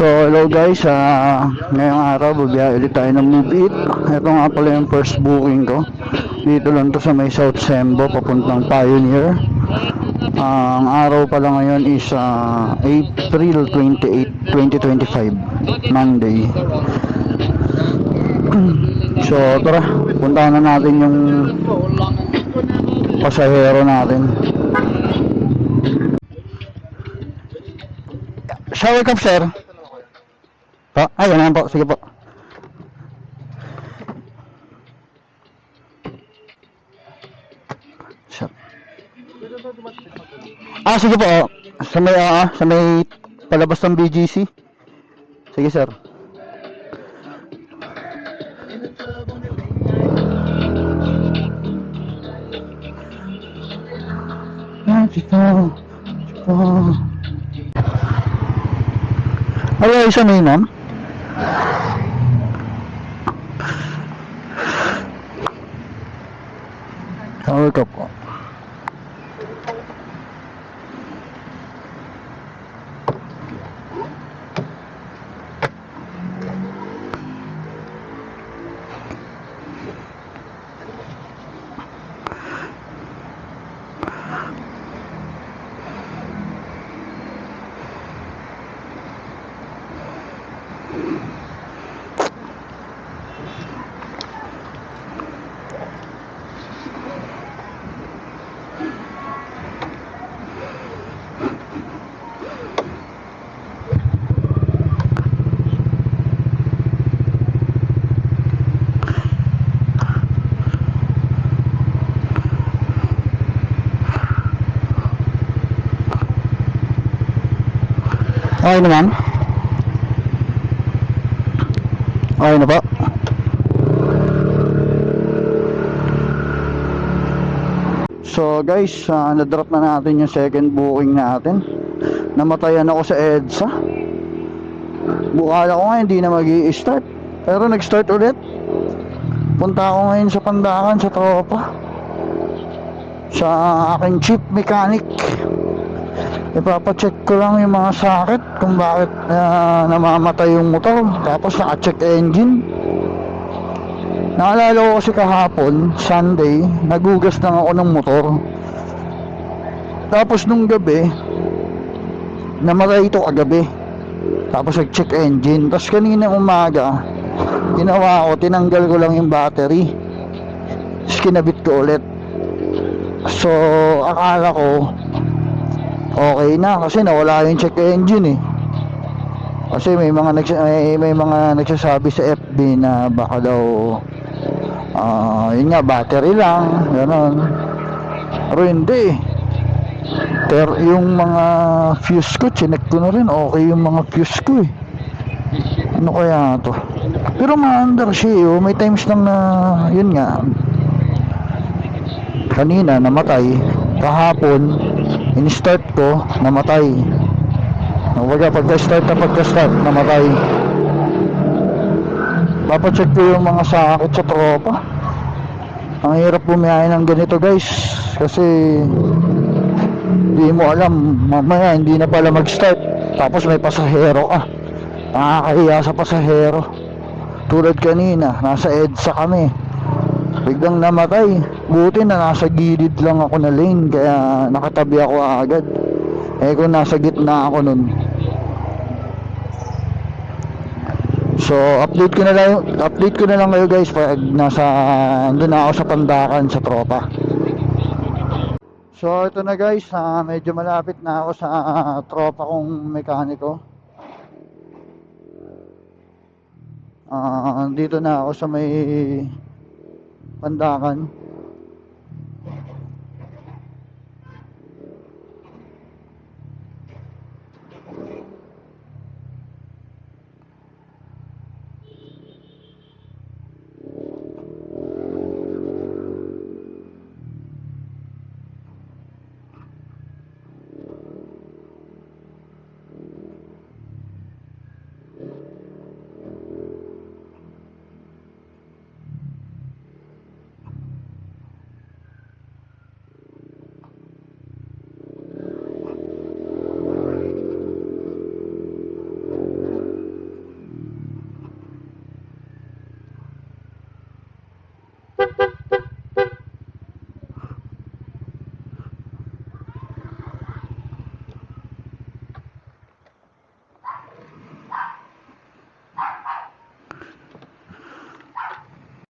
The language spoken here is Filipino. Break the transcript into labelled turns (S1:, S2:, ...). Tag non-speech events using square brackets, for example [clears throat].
S1: So, hello guys, ah ngayong araw bubiyahe ulit tayo ng Move It. Ito nga pala yung first booking ko. Dito lang to sa may South Sembo, papuntang Pioneer. Ah, ang araw pala ngayon is ah, April 28, 2025, Monday. [clears throat] So, tara, puntahan na natin yung pasahero natin. Shall we come, sir? Po? Ay, yan po. Sige po. Sir. Ah, sige po. oh. Sa may, ah, sa may palabas ng BGC. Sige, sir. Ah, dito. Dito. Ay, ay, isa may ma'am. Tawag ka Okay naman. Okay na po. So guys, uh, na-drop na natin yung second booking natin. Namatayan ako sa EDSA. Bukala ko nga hindi na mag start Pero nag-start ulit. Punta ako ngayon sa Pandakan sa tropa. Sa aking chief mechanic. Ipapacheck ko lang yung mga sakit kung bakit ah, namamatay yung motor. Tapos naka-check engine. Naalala ko kasi kahapon, Sunday, nagugas lang ako ng motor. Tapos nung gabi, namatay ito kagabi. Tapos nag-check engine. Tapos kanina umaga, ginawa ko, tinanggal ko lang yung battery. Tapos kinabit ko ulit. So, akala ko, okay na kasi nawala yung check engine eh. Kasi may mga nags may, may mga nagsasabi sa FB na baka daw ah yun nga battery lang, gano'n. Pero hindi. Pero yung mga fuse ko, chinek ko na rin, okay yung mga fuse ko eh. Ano kaya to? Pero maandar siya eh, oh. may times lang na, yun nga, kanina namatay, kahapon, in-start ko, namatay. Kumbaga, pagka-start na pagka-start, namatay. Papacheck ko yung mga sakit sa tropa. Ang hirap bumiyahe ng ganito guys. Kasi, hindi mo alam, mamaya hindi na pala mag-start. Tapos may pasahero ka. Nakakahiya sa pasahero. Tulad kanina, nasa EDSA kami. Biglang namatay. Buti na nasa gilid lang ako na lane kaya nakatabi ako agad. Eh kung nasa gitna ako nun. So update ko na lang update ko na lang kayo guys pag nasa andun na ako sa Pandakan sa tropa. So ito na guys, ah, medyo malapit na ako sa ah, tropa kong mekaniko. Ah, dito na ako sa may Pandakan.